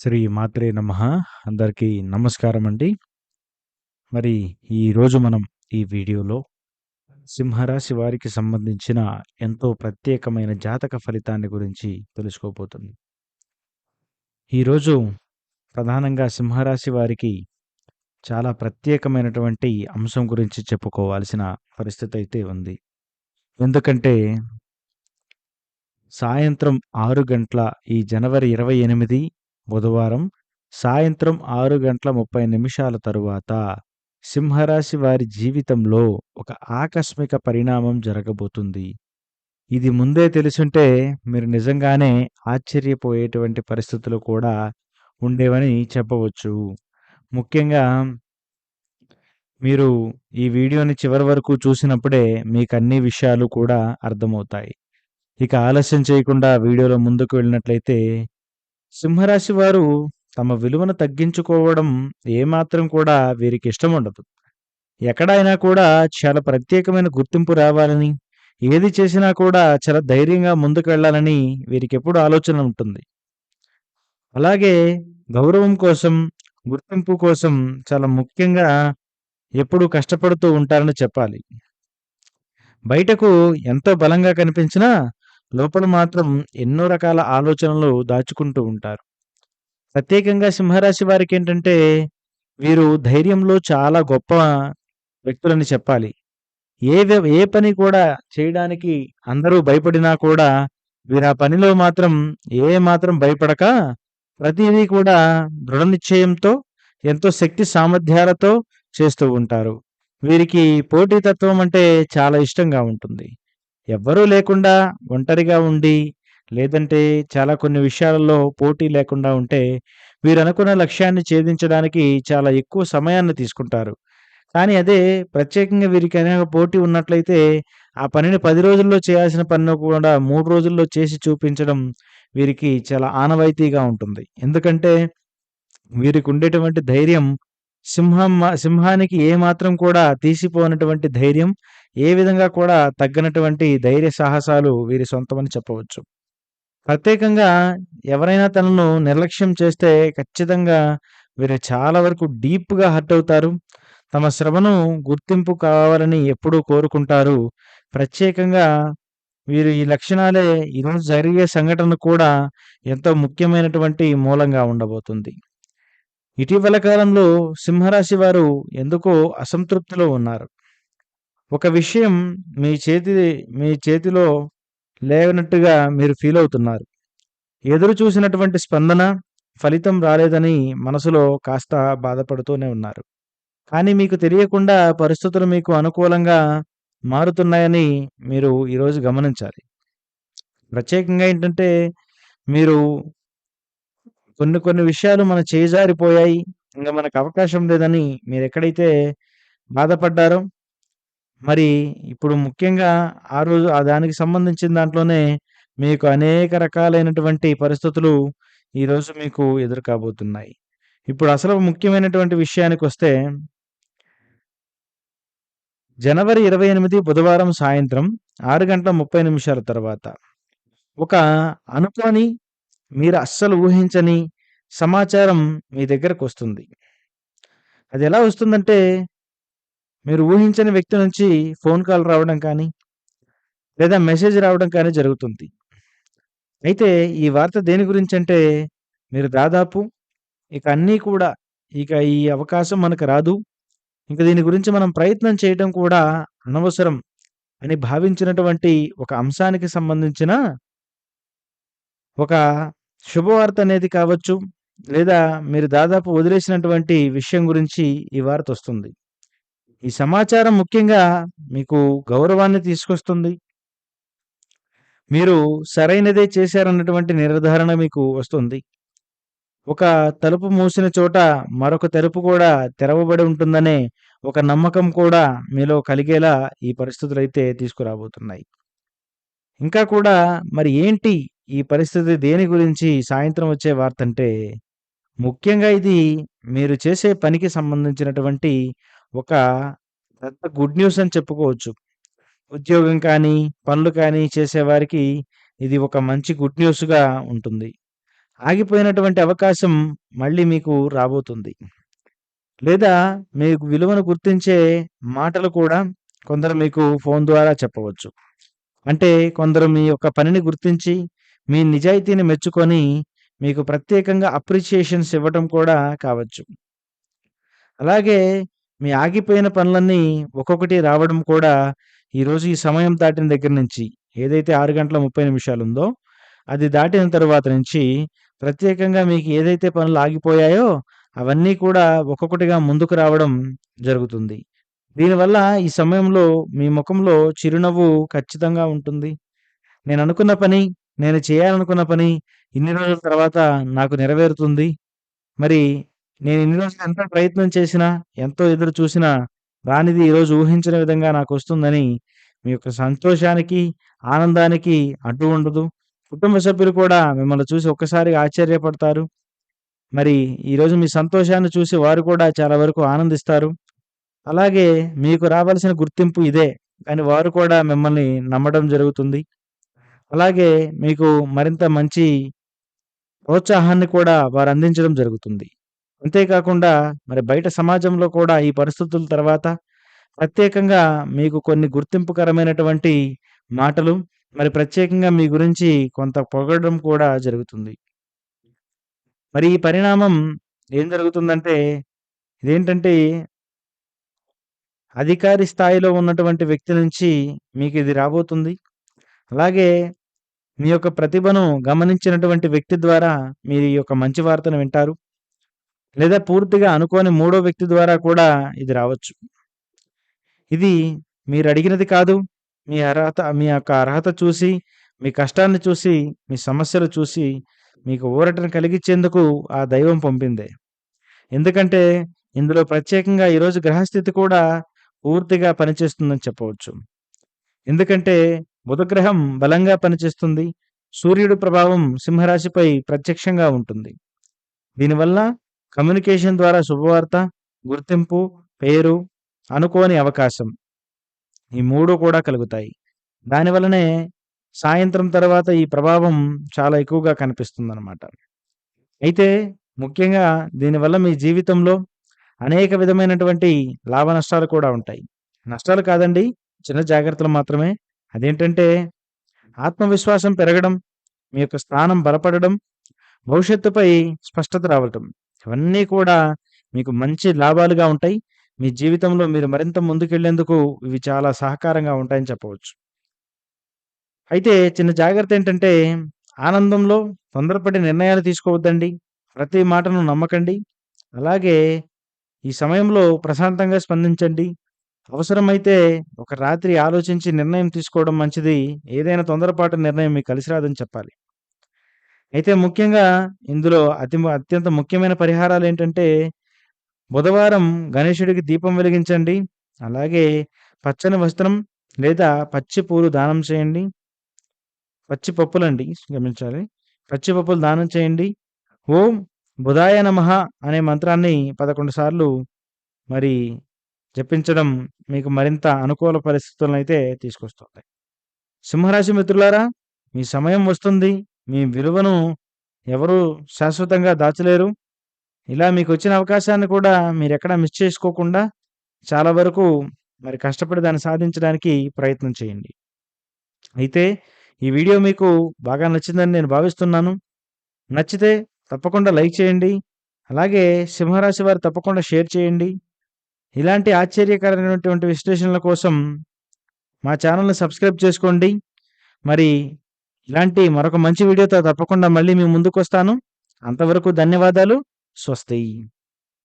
శ్రీ మాత్రే నమ. అందరికీ నమస్కారం అండి మరి ఈరోజు మనం ఈ వీడియోలో సింహరాశి వారికి సంబంధించిన ఎంతో ప్రత్యేకమైన జాతక ఫలితాన్ని గురించి తెలుసుకోబోతుంది ఈరోజు ప్రధానంగా సింహరాశి వారికి చాలా ప్రత్యేకమైనటువంటి అంశం గురించి చెప్పుకోవాల్సిన పరిస్థితి అయితే ఉంది. ఎందుకంటే సాయంత్రం ఆరు గంటల ఈ జనవరి ఇరవై ఎనిమిది బుధవారం సాయంత్రం ఆరు గంటల ముప్పై నిమిషాల తరువాత సింహరాశి వారి జీవితంలో ఒక ఆకస్మిక పరిణామం జరగబోతుంది. ఇది ముందే తెలుసుంటే మీరు నిజంగానే ఆశ్చర్యపోయేటువంటి పరిస్థితులు కూడా ఉండేవని చెప్పవచ్చు. ముఖ్యంగా మీరు ఈ వీడియోని చివరి వరకు చూసినప్పుడే మీకు అన్ని విషయాలు కూడా అర్థమవుతాయి. ఇక ఆలస్యం చేయకుండా వీడియోలో ముందుకు వెళ్ళినట్లయితే సింహరాశి వారు తమ విలువను తగ్గించుకోవడం ఏమాత్రం కూడా వీరికి ఇష్టం ఉండదు. ఎక్కడైనా కూడా చాలా ప్రత్యేకమైన గుర్తింపు రావాలని ఏది చేసినా కూడా చాలా ధైర్యంగా ముందుకు వెళ్ళాలని వీరికి ఎప్పుడు ఆలోచన ఉంటుంది. అలాగే గౌరవం కోసం గుర్తింపు కోసం చాలా ముఖ్యంగా ఎప్పుడు కష్టపడుతూ ఉంటారని చెప్పాలి. బయటకు ఎంతో బలంగా కనిపించినా లోపల మాత్రం ఎన్నో రకాల ఆలోచనలు దాచుకుంటూ ఉంటారు. ప్రత్యేకంగా సింహరాశి వారికి ఏంటంటే వీరు ధైర్యంలో చాలా గొప్ప వ్యక్తులని చెప్పాలి. ఏ వ్య- ఏ పని కూడా చేయడానికి అందరూ భయపడినా కూడా వీరు ఆ పనిలో మాత్రం ఏ మాత్రం భయపడక ప్రతిదీ కూడా దృఢ నిశ్చయంతో ఎంతో శక్తి సామర్థ్యాలతో చేస్తూ ఉంటారు. వీరికి పోటీతత్వం అంటే చాలా ఇష్టంగా ఉంటుంది. ఎవ్వరూ లేకుండా ఒంటరిగా ఉండి లేదంటే చాలా కొన్ని విషయాలలో పోటీ లేకుండా ఉంటే వీరు అనుకున్న లక్ష్యాన్ని ఛేదించడానికి చాలా ఎక్కువ సమయాన్ని తీసుకుంటారు. కానీ అదే ప్రత్యేకంగా వీరికి అనేక పోటీ ఉన్నట్లయితే ఆ పనిని పది రోజుల్లో చేయాల్సిన పనిని కూడా మూడు రోజుల్లో చేసి చూపించడం వీరికి చాలా ఆనవాయితీగా ఉంటుంది. ఎందుకంటే వీరికి ఉండేటువంటి ధైర్యం సింహం సింహానికి ఏ మాత్రం కూడా తీసిపోనటువంటి ధైర్యం ఏ విధంగా కూడా తగ్గనటువంటి ధైర్య సాహసాలు వీరి సొంతమని చెప్పవచ్చు. ప్రత్యేకంగా ఎవరైనా తనను నిర్లక్ష్యం చేస్తే ఖచ్చితంగా వీరు చాలా వరకు డీప్గా హర్ట్ అవుతారు. తమ శ్రమను గుర్తింపు కావాలని ఎప్పుడూ కోరుకుంటారు. ప్రత్యేకంగా వీరు ఈ లక్షణాలే ఈరోజు జరిగే సంఘటన కూడా ఎంతో ముఖ్యమైనటువంటి మూలంగా ఉండబోతుంది. ఇటీవల కాలంలో సింహరాశి వారు ఎందుకో అసంతృప్తిలో ఉన్నారు. ఒక విషయం మీ చేతి మీ చేతిలో లేనట్టుగా మీరు ఫీల్ అవుతున్నారు. ఎదురు చూసినటువంటి స్పందన ఫలితం రాలేదని మనసులో కాస్త బాధపడుతూనే ఉన్నారు. కానీ మీకు తెలియకుండా పరిస్థితులు మీకు అనుకూలంగా మారుతున్నాయని మీరు ఈరోజు గమనించాలి. ప్రత్యేకంగా ఏంటంటే మీరు కొన్ని కొన్ని విషయాలు మన చేజారిపోయాయి. ఇంకా మనకు అవకాశం లేదని మీరు ఎక్కడైతే బాధపడ్డారో మరి ఇప్పుడు ముఖ్యంగా ఆ రోజు ఆ దానికి సంబంధించిన దాంట్లోనే మీకు అనేక రకాలైనటువంటి పరిస్థితులు ఈరోజు మీకు ఎదురు కాబోతున్నాయి ఇప్పుడు అసలు ముఖ్యమైనటువంటి విషయానికి వస్తే జనవరి ఇరవై ఎనిమిది బుధవారం సాయంత్రం ఆరు గంటల ముప్పై నిమిషాల తర్వాత ఒక అనుకోని మీరు అస్సలు ఊహించని సమాచారం మీ దగ్గరకు వస్తుంది. అది ఎలా వస్తుందంటే మీరు ఊహించని వ్యక్తి నుంచి ఫోన్ కాల్ రావడం కానీ లేదా మెసేజ్ రావడం కానీ జరుగుతుంది. అయితే ఈ వార్త దేని గురించి అంటే మీరు దాదాపు ఇక అన్నీ కూడా ఇక ఈ అవకాశం మనకు రాదు. ఇంకా దీని గురించి మనం ప్రయత్నం చేయడం కూడా అనవసరం అని భావించినటువంటి ఒక అంశానికి సంబంధించిన ఒక శుభవార్త అనేది కావచ్చు లేదా మీరు దాదాపు వదిలేసినటువంటి విషయం గురించి ఈ వార్త వస్తుంది. ఈ సమాచారం ముఖ్యంగా మీకు గౌరవాన్ని తీసుకొస్తుంది. మీరు సరైనదే చేశారన్నటువంటి నిర్ధారణ మీకు వస్తుంది. ఒక తలుపు మూసిన చోట మరొక తలుపు కూడా తెరవబడి ఉంటుందనే ఒక నమ్మకం కూడా మీలో కలిగేలా ఈ పరిస్థితులు అయితే తీసుకురాబోతున్నాయి. ఇంకా కూడా మరి ఏంటి ఈ పరిస్థితి దేని గురించి సాయంత్రం వచ్చే వార్త అంటే ముఖ్యంగా ఇది మీరు చేసే పనికి సంబంధించినటువంటి ఒక పెద్ద గుడ్ న్యూస్ అని చెప్పుకోవచ్చు ఉద్యోగం కానీ పనులు కానీ చేసేవారికి ఇది ఒక మంచి గుడ్ న్యూస్గా ఉంటుంది ఆగిపోయినటువంటి అవకాశం మళ్ళీ మీకు రాబోతుంది. లేదా మీకు విలువను గుర్తించే మాటలు కూడా కొందరు మీకు ఫోన్ ద్వారా చెప్పవచ్చు. అంటే కొందరు మీ యొక్క పనిని గుర్తించి, మీ నిజాయితీని మెచ్చుకొని, మీకు ప్రత్యేకంగా అప్రిషియేషన్స్ ఇవ్వటం కూడా కావచ్చు. అలాగే మీ ఆగిపోయిన పనులన్నీ ఒక్కొక్కటి రావడం కూడా ఈరోజు ఈ సమయం దాటిన దగ్గర నుంచి ఏదైతే ఆరు గంటల ముప్పై నిమిషాలు ఉందో అది దాటిన తరువాత నుంచి ప్రత్యేకంగా మీకు ఏదైతే పనులు ఆగిపోయాయో అవన్నీ కూడా ఒక్కొక్కటిగా ముందుకు రావడం జరుగుతుంది. దీనివల్ల ఈ సమయంలో మీ ముఖంలో చిరునవ్వు ఖచ్చితంగా ఉంటుంది. నేను అనుకున్న పని, నేను చేయాలనుకున్న పని ఇన్ని రోజుల తర్వాత నాకు నెరవేరుతుంది. మరి నేను ఇన్ని రోజులు ఎంతో ప్రయత్నం చేసినా, ఎంతో ఎదురు చూసినా రానిది ఈరోజు ఊహించని విధంగా నాకొస్తుందని మీ యొక్క సంతోషానికి, ఆనందానికి అడ్డు ఉండదు. కుటుంబ సభ్యులు కూడా మిమ్మల్ని చూసి ఒక్కసారిగా ఆశ్చర్యపడతారు. మరి ఈరోజు మీ సంతోషాన్ని చూసి వారు కూడా చాలా వరకు ఆనందిస్తారు. అలాగే మీకు రావాల్సిన గుర్తింపు ఇదే అని వారు కూడా మిమ్మల్ని నమ్మడం జరుగుతుంది. అలాగే మీకు మరింత మంచి ప్రోత్సాహాన్ని కూడా వారు అందించడం జరుగుతుంది. అంతేకాకుండా మరి బయట సమాజంలో కూడా ఈ పరిస్థితుల తర్వాత ప్రత్యేకంగా మీకు కొన్ని గుర్తింపుకరమైనటువంటి మాటలు, మరి ప్రత్యేకంగా మీ గురించి కొంత పొగడడం కూడా జరుగుతుంది. మరి ఈ పరిణామం ఏం జరుగుతుందంటే ఇదేంటంటే అధికారి స్థాయిలో ఉన్నటువంటి వ్యక్తి నుంచి మీకు ఇది రాబోతుంది. అలాగే మీ యొక్క ప్రతిభను గమనించినటువంటి వ్యక్తి ద్వారా మీరు ఈ యొక్క మంచి వార్తను వింటారు. లేదా పూర్తిగా అనుకోని మూడో వ్యక్తి ద్వారా కూడా ఇది రావచ్చు. ఇది మీరు అడిగినది కాదు. మీ అర్హత మీ యొక్క అర్హత చూసి, మీ కష్టాన్ని చూసి, మీ సమస్యలు చూసి, మీకు ఊరటను కలిగించేందుకు ఆ దైవం పంపిందే. ఎందుకంటే ఇందులో ప్రత్యేకంగా ఈరోజు గ్రహస్థితి కూడా పూర్తిగా పనిచేస్తుందని చెప్పవచ్చు. ఎందుకంటే బుధగ్రహం బలంగా పనిచేస్తుంది. సూర్యుడి ప్రభావం సింహరాశిపై ప్రత్యక్షంగా ఉంటుంది. దీనివల్ల కమ్యూనికేషన్ ద్వారా శుభవార్త, గుర్తింపు, పేరు, అనుకోని అవకాశం. ఈ మూడు కూడా కలుగుతాయి. దానివల్లనే సాయంత్రం తర్వాత ఈ ప్రభావం చాలా ఎక్కువగా కనిపిస్తుందనమాట. అయితే ముఖ్యంగా దీనివల్ల మీ జీవితంలో అనేక విధమైనటువంటి లాభ నష్టాలు కూడా ఉంటాయి. నష్టాలు కాదండి. చిన్న జాగ్రత్తలు మాత్రమే. అదేంటంటే ఆత్మవిశ్వాసం పెరగడం, మీ యొక్క స్థానం బలపడడం, భవిష్యత్తుపై స్పష్టత రావటం. ఇవన్నీ కూడా మీకు మంచి లాభాలుగా ఉంటాయి. మీ జీవితంలో మీరు మరింత ముందుకెళ్ళేందుకు ఇవి చాలా సహకారంగా ఉంటాయని చెప్పవచ్చు. అయితే చిన్న జాగ్రత్త ఏంటంటే ఆనందంలో తొందరపడి నిర్ణయాలు తీసుకోవద్దండి. ప్రతి మాటను నమ్మకండి. అలాగే ఈ సమయంలో ప్రశాంతంగా స్పందించండి. అవసరమైతే ఒక రాత్రి ఆలోచించి నిర్ణయం తీసుకోవడం మంచిది. ఏదైనా తొందరపాటు నిర్ణయం మీకు కలిసి రాదని చెప్పాలి. అయితే ముఖ్యంగా ఇందులో అతి అత్యంత ముఖ్యమైన పరిహారాలేంటంటే బుధవారం గణేశుడికి దీపం వెలిగించండి. అలాగే పచ్చని వస్త్రం లేదా పచ్చి పూలు దానం చేయండి. పచ్చి పప్పులండి గమనించాలి. పచ్చి పప్పులు దానం చేయండి. ఓం బుధాయ నమః అనే మంత్రాన్ని 11 సార్లు మరి జపించడం మీకు మరింత అనుకూల పరిస్థితులనైతే తీసుకొస్తుంది. సింహరాశి మిత్రులారా మీ సమయం వస్తుంది. మీ విలువను ఎవరు శాశ్వతంగా దాచలేరు. ఇలా మీకు వచ్చిన అవకాశాన్ని కూడా మీరెక్కడా మిస్ చేసుకోకుండా చాలా వరకు మరి కష్టపడి దాన్ని సాధించడానికి ప్రయత్నం చేయండి. అయితే ఈ వీడియో మీకు బాగా నచ్చిందని నేను భావిస్తున్నాను. నచ్చితే తప్పకుండా లైక్ చేయండి. అలాగే సింహరాశి వారు తప్పకుండా షేర్ చేయండి. ఇలాంటి ఆశ్చర్యకరమైనటువంటి విశ్లేషణల కోసం మా ఛానెల్‌ని సబ్స్క్రైబ్ చేసుకోండి. మరి ఇలాంటి మరొక మంచి వీడియోతో తప్పకుండా మళ్ళీ మీ ముందుకొస్తాను. అంతవరకు ధన్యవాదాలు. స్వస్తి.